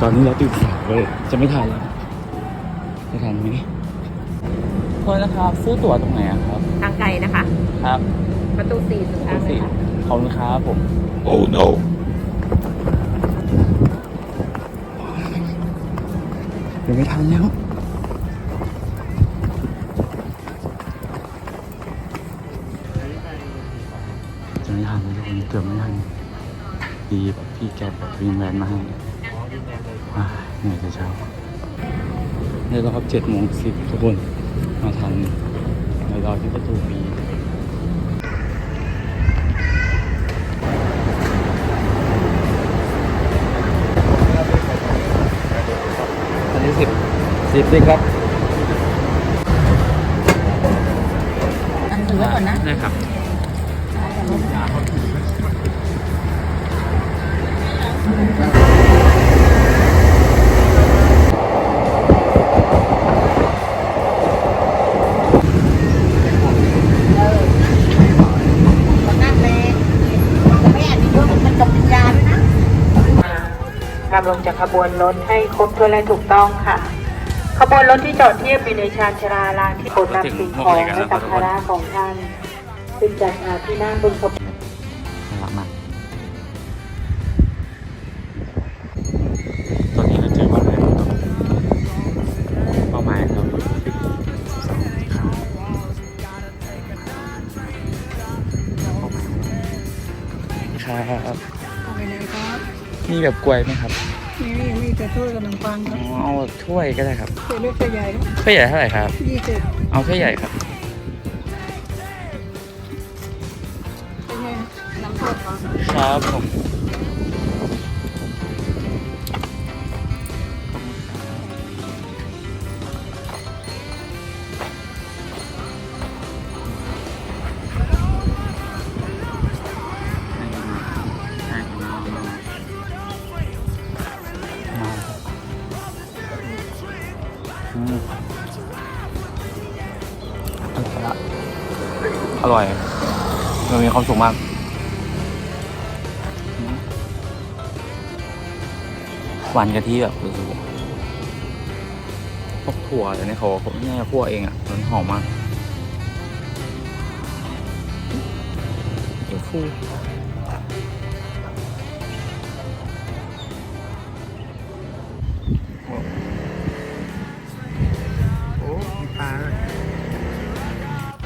มันคือตอนนี้เราตื่นสายเลย จะไม่ทันแล้วจะทันไหมโทษนะครับ ซื้อตั๋วตรงไหนอะครับ ทางไกลนะคะ ครับประตูสี่สุดทางเลสี่ยค่ะขอบคุณครับผม oh no เดี๋ยวไม่ทันแล้วจะไม่ทันเลยทุกคนเกือบไม่ทันดีแบบพี่แกแบบวินแวนมาให้ ว้ายเหนื่อยแต่เช้าในรอบเจ็ดโมงสิบทุกคนมาทันในรอที่ประตูปีอันนี้สิบสิบดิครับอันถือไว้ก่อนนะได้ครับ นำลงจากขบวนรถให้ครบถ้วนและถูกต้องค่ะ ขบวนรถที่จอดเทียบอยู่ในชานชราลานที่ขนนำสิ่งของและสัมภาระของท่านซึ่งจัดหาที่นั่งบนขบวน แบบกล้วยไหมครับนี่มีแต่ถ้วยกับขนมปังคอ๋รัอบเอาถ้วยก็ได้ครับถ้วยเล็กถ้วยใหญ่ครับถ้วยใหญ่เท่าไหร่ครับ ยี่สิบเอาถ้วยใหญ่ครับเป็นไงน้ำสดครับครับผม อร่อยเรามีความสุขมากหวานกะทิแบบรู้สึกว่าพวกถั่วอะไรเนี่ยเขาแม่คั่วเองอะมันหอมมากเดี๋ยวฟู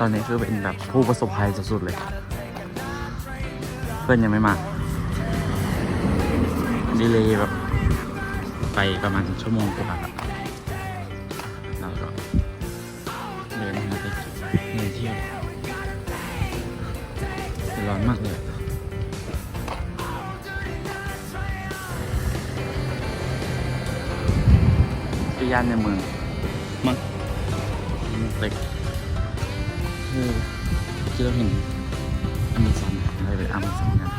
ตอนนี้คือเป็นแบบผู้ประสบภัยสุดๆเลย เพื่อนยังไม่มาดีเลยแบบ ไปประมาณชั่วโมงกว่าแล้วก็เดินมาไปเดินเที่ยวร้อนมากเลยที่ย่านในเมือง ที่เราเห็นอเมซอนอะไรไปอเมซอนกัน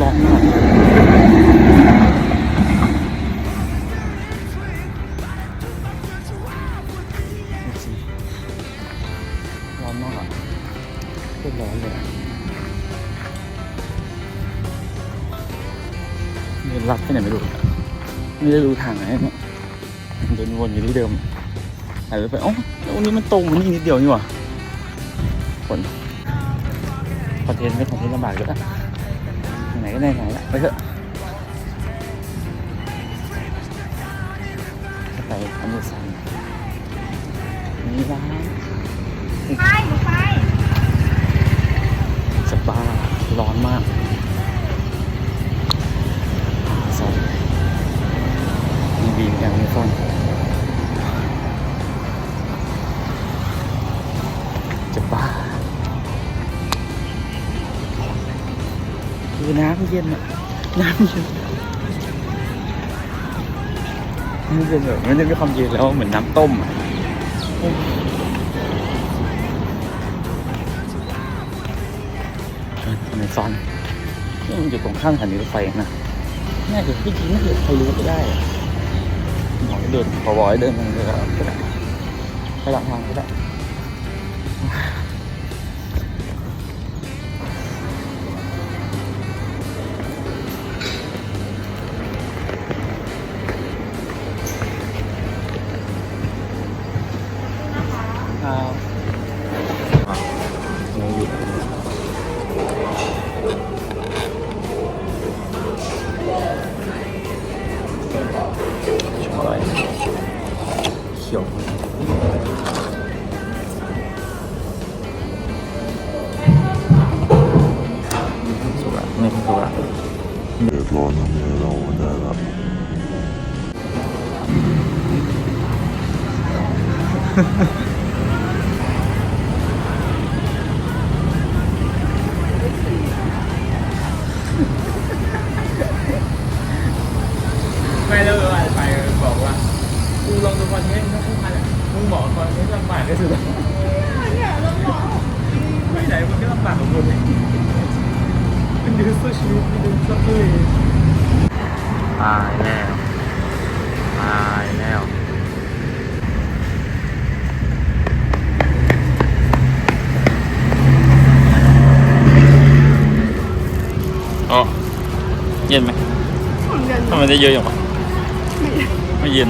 ร้อนมากดูสิร้อนมากอะโคตรร้อนเลยเดินลัดไปไหนไม่รู้ไม่ได้รู้ทางไหนเนี่ยเดินวนอยู่ที่เดิมหันไปอ๋อ ตรงมันนี่นิดเดียวนี่หว่าฝนคอนเทนต์ไม่คอนเทนต์ลำบากเยอะไหนก็ไหนไหนละไปเถอะจะไปอเมซอนนี่ร้าน น้ำเย็นน้ำเย็นแบบไม่ได้มีความเย็นแล้วเหมือนน้ำต้มอะอเมซอนนี่มันอยู่ตรงข้ามสถานีรถไฟนะน่าจะพี่จริงน่าจะใครรู้ก็ได้อะบอกให้เดินขอบอกให้เดินทางเดินก็ได้ไปหลังทางก็ได้ ค อ๋อเย็นไหมทำไมได้เยอะอย่างวะไม่เย็น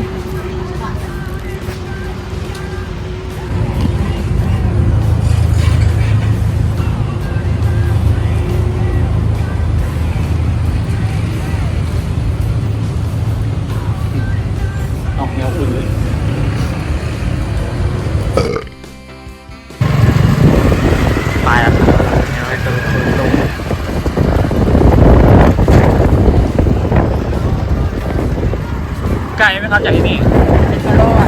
ไกลไหมครับจากที่นี่เป็นกระโดดใ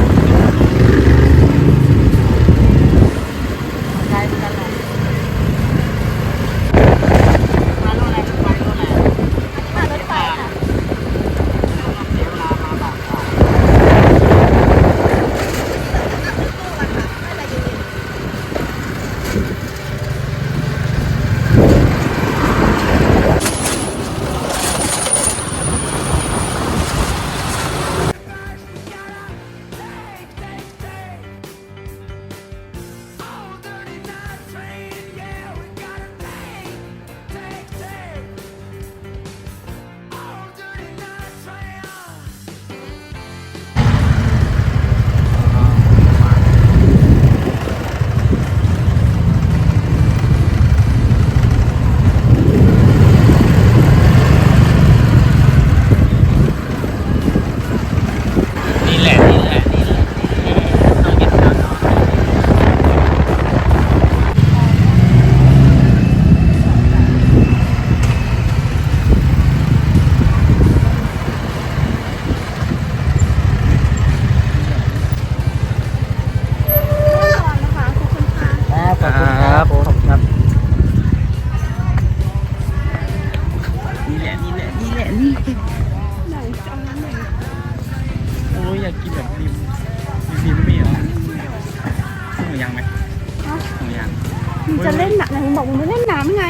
มึงจะเล่นหนักไงมึงบอกมึงไม่เล่นน้ำไง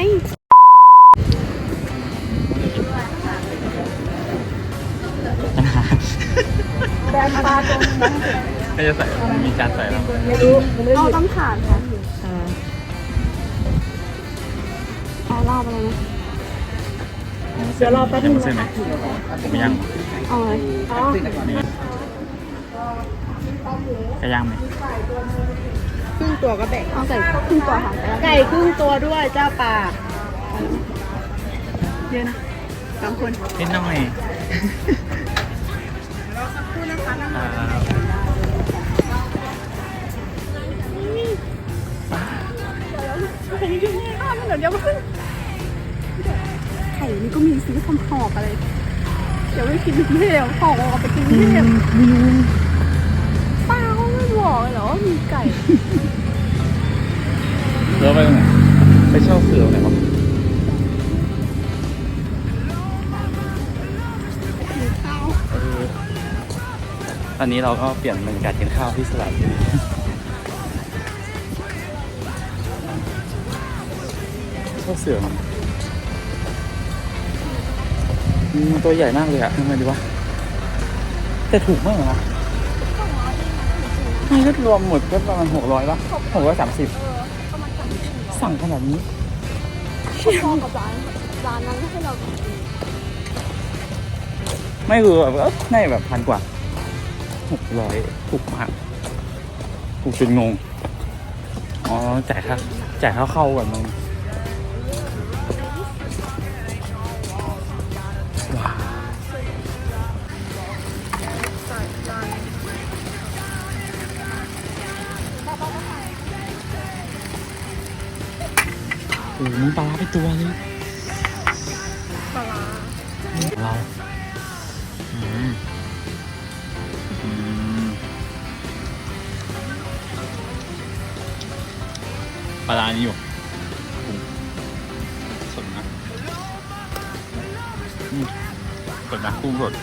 แบนปลาตรงนั้นก็จะใส่มีจานใส่แล้วไม่รู้ไม่รู้เอาต้องขาดค่ะเอารอบอะไรนะเดี๋ยวรอแป๊บนึงนไมนะคะหมูย่างอาเลยอ๋อนี่ไก่ย่างไหม รึ่งตัวก็แบ่งเอาใส่ครึ่งตัวค่ะไก่ครึ่งตัวด้วยเจ้าป่าเยอะนะสามคนนิดหน่อยครับไข่ยุ่งยากมากเดี๋ยวเดี๋ยวมันไข่นี่ก็มีซื้อทำหอกอะไร เดี๋ยวไม่กินไม่เดี๋ยวหอกเอาไปกินไม่เดี๋ยวป้าเขาไม่บอกเลยเหรอว่ามีไก่เสือไปตรงไหนไปเช่าเสือตรงไหนวะมีข้าวเออตอนนี้เราก็เปลี่ยนบรรยากาศกินข้าวที่สลัดบุรีเช่าเสือมันตัวใหญ่มากเลยอะทำไงดีวะแต่ถูกมากนะนี่ก็รวมหมดก็ประมาณหกร้อยปะหกร้อยสามสิบ สั่งขนาดนี้พอกับร้านร้านนั้นให้เรากินไม่คือแบบเออในแบบพันกว่าหกร้อยถูกมากถูกจนงงอ๋อจ่ายค่าจ่ายค่าเข้าก่อนมึง อ้โหมีปลาร้าไปตัวเลยปลาร้าเราอืมอืมปลาร้านี่อยู่ปรุงสดนะอืมสดนะกุ้งสด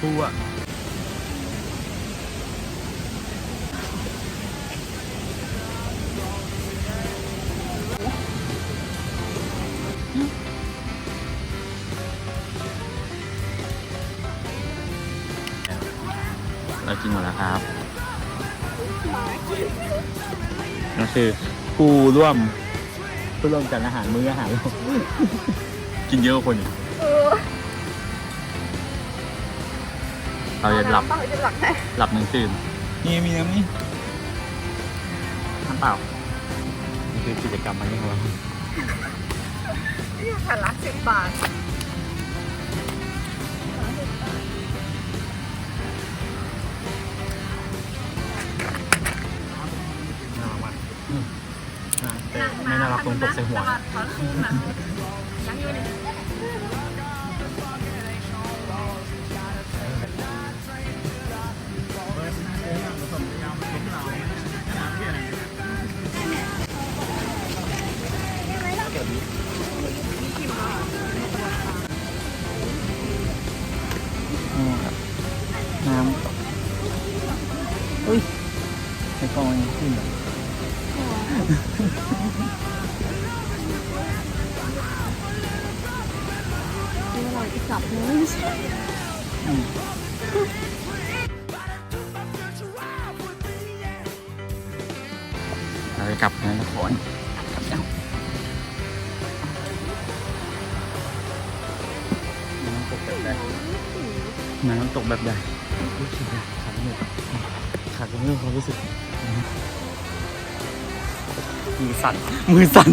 ฟูอะเรากินหมดแล้วครับนั่นคือผู้ร่วมผู้ร่วมกันอาหารมื้ออาหาร กินเยอะกว่าคนอีก เออเราจะหลับเปล่าจะหลับแน่หลับหนึ่งตื่นนี่มีน้ำนี่น้ำเปล่านี่คือกิจกรรมมันของเรานี่ค่ะละสิบบาทน่ารักมากอืมอ่าแต่ไม่น่ารักตรงตกใส่หัวอื น้ำอุ้ยในกองยังขึ้นเหรอนี่เราอีกกลับนึงอืมเราจะกลับนะนครกลับแล้วน้ำตกแบบใดน้ำตกแบบใด ขาดไม่หมดความรู้สึกมือสั่นมือสั่น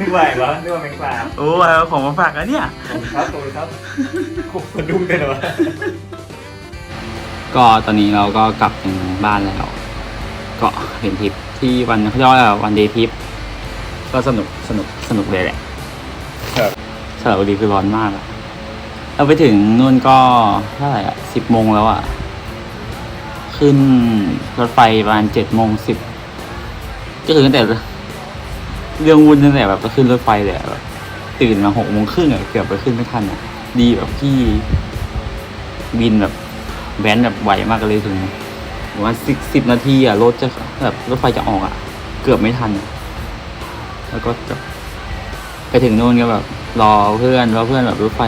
นึกว่าเหรอนึกว่าแมงปลาโอ้เอาของมาฝากอันเนี่ย ขอบคุณครับขอบคุณครับโอ้โหคนดูกันเหรอก็ตอนนี้เราก็กลับถึงบ้านแล้ว ก็เห็นทริปที่วันเขาเรียกว่าอะไรวันเดย์ทริปก็สนุกสนุกสนุกเลยแหละครับสระบุรีคือร้อนมากอะเราไปถึงนู่นก็เท่าไหร่อะสิบโมงแล้วอะขึ้นรถไฟประมาณเจ็ดโมงสิบก็คือตั้งแต่ เรื่องวุ่นตั้งแต่แบบขึ้นรถไฟเลยอะแบบตื่นมาหกโมงครึ่งอะเกือบไปขึ้นไม่ทันอะดีแบบที่บินแบบแว้นแบบไวมากเลยถึงประมาณสิบสิบนาทีอะรถจะแบบรถไฟจะออกอะเกือบไม่ทัน แล้วก็จะไปถึงโน่นก็แบบ รอเพื่อนรอเพื่อนแบบรถไฟ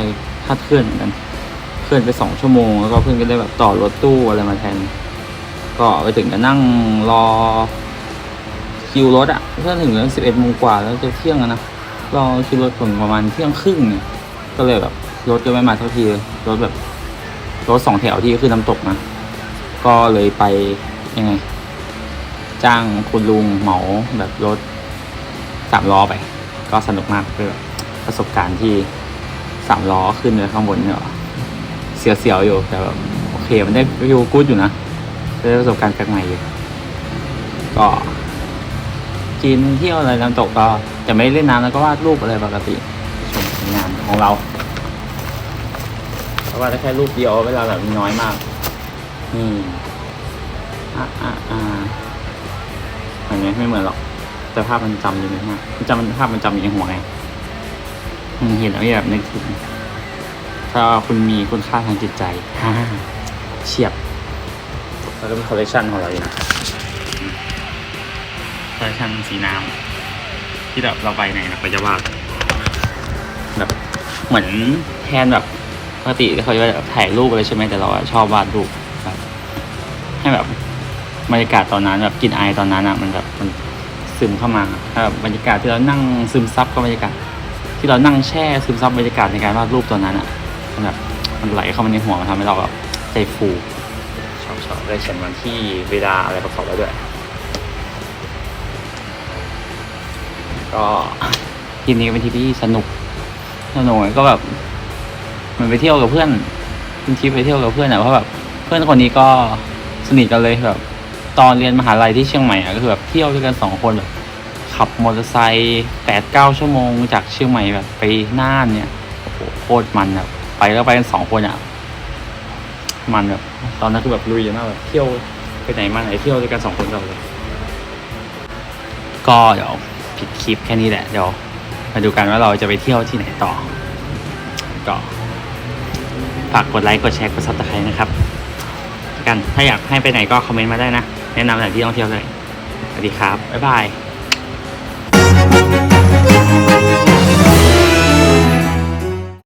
คาดเคลื่อนเหมือนกันเคลื่อนไปสองชั่วโมงแล้วก็เพื่อนก็ได้แบบต่อรถตู้อะไรมาแทน ก็ไปถึงก็นั่งรอ คิวรถอะเพื่อนถึงแล้วสิบเอ็ดโมงกว่าแล้วจะเที่ยงแล้วนะรอคิวรถถึงประมาณเที่ยงครึ่งเนี่ยก็เลยแบบรถก็ไม่มาเท่าทีรถแบบรถสองแถวที่ขึ้นน้ำตกนะก็เลยไปยังไง จ้างคุณลุงเหมาแบบรถสามล้อไป ก็สนุกมากเพื่อประสบการณ์ที่สามล้อขึ้นไปข้างบนเนี่ยเสียวๆอยู่แต่แบบโอเคมันได้วิวกู๊ดอยู่นะได้ประสบการณ์แปลกใหม่อยู่ก็ กินเที่ยวอะไรน้ำตกก็จะไม่เล่นน้ำแล้วก็วาดรูปอะไรปกติชมผลงานของเราเพราะว่าได้แค่รูปเดียวเวลาแบบมีน้อยมากอืมอ่าอ่าอ่าอันนี้ไม่เหมือนหรอกแต่ภาพมันจำอยู่ในหัวมันจำภาพมันจำอยู่ในหัวไงเห็นแล้วแบบนึกถึงถ้าคุณมีคุณค่าทางจิตใจเฉียบแล้วก็มีคอลเลคชันของเราอยู่นะคอล เลคชันสีน้ำที่แบบเราไปไหนนะไปจะวาดแบบเหมือนแทนแบบปกติเขาจะแบบถ่ายรูปอะไรใช่ไหมแต่เราชอบวาดรูปแบบให้แบบบรรยากาศตอนนั้นแบบกลินไอายตอนนั้นอะมันแบบมันซึมเข้ามาถ้าแบบบรรยากาศที่เรานั่งซึมซับกับบรรยากาศ ที่เรานั่งแช่ซึมซับบรรยากาศในการวาดรูปตอนนั้นอะมันแบบมันไหลเข้ามาในหัวมันทำให้เราแบบใจฟูชอบชอบได้เขียนวันที่เวลาอะไรประกอบไว้ด้วย ก็ทริปนี้เป็นทริปที่สนุกสนุกก็แบบเหมันไปเที่ยวกับเพื่อนเป็นทริปไปเที่ยวกับเพื่อนอะเพราะแบบเพื่อนคนนี้ก็สนิทกันเลยแบบตอนเรียนมหาลัยที่เชียงใหม่อะก็คือแบบเที่ยวด้วยกันสองคนแบบขับมอเตอร์ไซค์แปดเก้าชั่วโมงจากเชียงใหม่แบบไปน่านเนี่ยโอ้โหโคตรมันแบบไปแล้วไปกันสองคนอะมันแบบตอนนั้นคือแบบลุยมากแบบเที่ยวไปไหนมาไหนเที่ยวด้วยกันสองคนกันเลยก็เดี๋ยว ผิดคลิปแค่นี้แหละเดี๋ยวมาดูกันว่าเราจะไปเที่ยวที่ไหนต่อ ก็ฝากกดไลค์กดแชร์กดซับสไครต์นะครับกันถ้าอยากให้ไปไหนก็คอมเมนต์มาได้นะ แนะนำสถานที่ท่องเที่ยวเลยสวัสดีครับ บ๊ายบาย